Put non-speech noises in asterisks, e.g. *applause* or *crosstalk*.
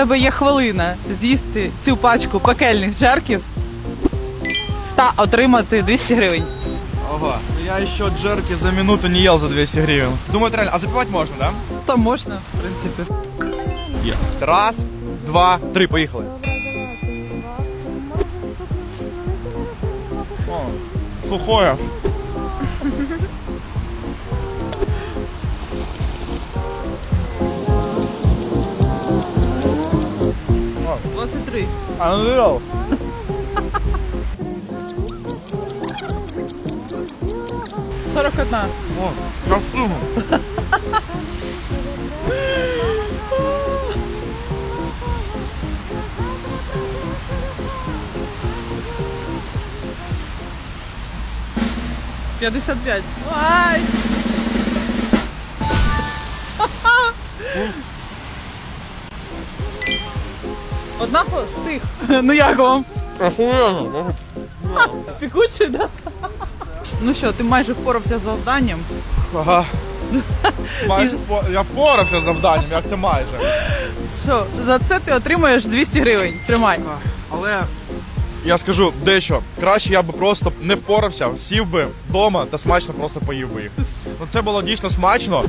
тебе є хвилина з'їсти цю пачку пекельних джерків та отримати 200 гривень. Ого, я еще джерки за минуту не ел за 200 гривен. Думаю, это реально. А запивать можно, да? То можна, в принципі. Раз, два, три, поїхали. О, сухое. 23. Unreal. Сорок одна. О, я встигну. П'ятдесят п'ять. Ай! *laughs* Однако стих. *laughs* Ну як вам? Охуєнно. Пікучий, да? Ну що, ти майже впорався з завданням. Ага. Майже *laughs* впо- я впорався з завданням, як це майже. Що, за це ти отримаєш 200 гривень. Тримай. Але я скажу дещо. Краще я би просто не впорався, сів би вдома та смачно просто поїв би їх. Ну це було дійсно смачно.